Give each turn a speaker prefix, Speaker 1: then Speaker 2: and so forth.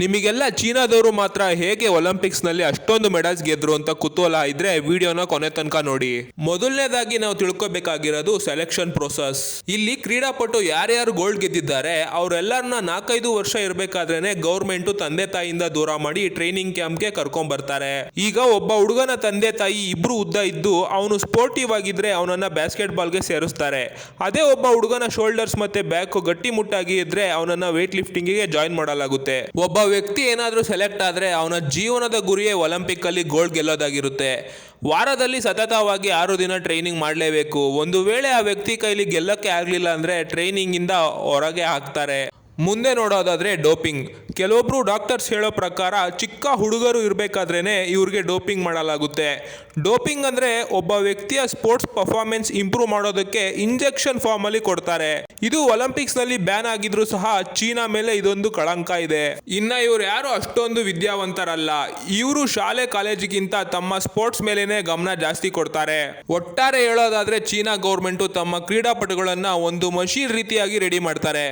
Speaker 1: ನಿಮಗೆಲ್ಲ ಚೀನಾದವರು ಮಾತ್ರ ಹೇಗೆ ಒಲಿಂಪಿಕ್ಸ್ನಲ್ಲಿ ಅಷ್ಟೊಂದು ಮೆಡಲ್ಸ್ ಗೆದ್ರು ಅಂತ ಕುತೂಹಲ ಇದ್ರೆ ವಿಡಿಯೋನ ಕೊನೆ ತನಕ ನೋಡಿ. ಮೊದಲನೇದಾಗಿ ನಾವು ತಿಳ್ಕೊಬೇಕಾಗಿರೋದು ಸೆಲೆಕ್ಷನ್ ಪ್ರೋಸೆಸ್ ಇಲ್ಲಿ ಕ್ರೀಡಾಪಟು ಯಾರ್ಯಾರು ಗೋಲ್ಡ್ ಗೆದ್ದಿದ್ದಾರೆ, ಅವರೆಲ್ಲರನ್ನ ನಾಲ್ಕೈದು ವರ್ಷ ಇರಬೇಕಾದ್ರೇನೆ ಗೌರ್ಮೆಂಟ್ ತಂದೆ ತಾಯಿಯಿಂದ ದೂರ ಮಾಡಿ ಟ್ರೈನಿಂಗ್ ಕ್ಯಾಂಪ್ಗೆ ಕರ್ಕೊಂಡ್ ಬರ್ತಾರೆ. ಈಗ ಒಬ್ಬ ಹುಡುಗನ ತಂದೆ ತಾಯಿ ಇಬ್ರು ಉದ್ದ ಇದ್ದು, ಅವನು ಸ್ಪೋರ್ಟಿವ್ ಆಗಿದ್ರೆ ಅವನನ್ನ ಬ್ಯಾಸ್ಕೆಟ್ ಬಾಲ್ಗೆ ಸೇರಿಸ್ತಾರೆ. ಅದೇ ಒಬ್ಬ ಹುಡುಗನ ಶೋಲ್ಡರ್ಸ್ ಮತ್ತೆ ಬ್ಯಾಕ್ ಗಟ್ಟಿ ಮುಟ್ಟಾಗಿ ಇದ್ರೆ ಅವನನ್ನ ವೇಟ್ ಲಿಫ್ಟಿಂಗಿಗೆ ಜಾಯಿನ್ ಮಾಡಲಾಗುತ್ತೆ. ಒಬ್ಬ ವ್ಯಕ್ತಿ ಏನಾದರೂ ಸೆಲೆಕ್ಟ್ ಆದರೆ ಅವನ ಜೀವನದ ಗುರಿಯೇ ಒಲಿಂಪಿಕ್ಕಲ್ಲಿ ಗೋಲ್ಡ್ ಗೆಲ್ಲೋದಾಗಿರುತ್ತೆ. ವಾರದಲ್ಲಿ ಸತತವಾಗಿ ಆರು ದಿನ ಟ್ರೈನಿಂಗ್ ಮಾಡಲೇಬೇಕು. ಒಂದು ವೇಳೆ ಆ ವ್ಯಕ್ತಿ ಕೈಲಿ ಗೆಲ್ಲಕ್ಕೆ ಆಗಲಿಲ್ಲ ಅಂದರೆ ಟ್ರೈನಿಂಗಿಂದ ಹೊರಗೆ ಹಾಕ್ತಾರೆ. ಮುಂದೆ ನೋಡೋದಾದರೆ ಡೋಪಿಂಗ್. ಕೆಲವೊಬ್ಬರು ಡಾಕ್ಟರ್ಸ್ ಹೇಳೋ ಪ್ರಕಾರ ಚಿಕ್ಕ ಹುಡುಗರು ಇರಬೇಕಾದ್ರೇ ಇವ್ರಿಗೆ ಡೋಪಿಂಗ್ ಮಾಡಲಾಗುತ್ತೆ. ಡೋಪಿಂಗ್ ಅಂದರೆ ಒಬ್ಬ ವ್ಯಕ್ತಿಯ ಸ್ಪೋರ್ಟ್ಸ್ ಪರ್ಫಾರ್ಮೆನ್ಸ್ ಇಂಪ್ರೂವ್ ಮಾಡೋದಕ್ಕೆ ಇಂಜೆಕ್ಷನ್ ಫಾರ್ಮಲ್ಲಿ ಕೊಡ್ತಾರೆ. ಇದು ಒಲಿಂಪಿಕ್ಸ್ನಲ್ಲಿ ಬ್ಯಾನ್ ಆಗಿದ್ರೂ ಸಹ ಚೀನಾ ಮೇಲೆ ಇದೊಂದು ಕಳಂಕ ಇದೆ. ಇನ್ನು ಇವ್ರು ಯಾರು ಅಷ್ಟೊಂದು ವಿದ್ಯಾವಂತರಲ್ಲ. ಇವರು ಶಾಲೆ ಕಾಲೇಜಿಗಿಂತ ತಮ್ಮ ಸ್ಪೋರ್ಟ್ಸ್ ಮೇಲೇನೆ ಗಮನ ಜಾಸ್ತಿ ಕೊಡ್ತಾರೆ. ಒಟ್ಟಾರೆ ಹೇಳೋದಾದ್ರೆ ಚೀನಾ ಗೌರ್ಮೆಂಟು ತಮ್ಮ ಕ್ರೀಡಾಪಟುಗಳನ್ನು ಒಂದು ಮಷೀನ್ ರೀತಿಯಾಗಿ ರೆಡಿ ಮಾಡ್ತಾರೆ.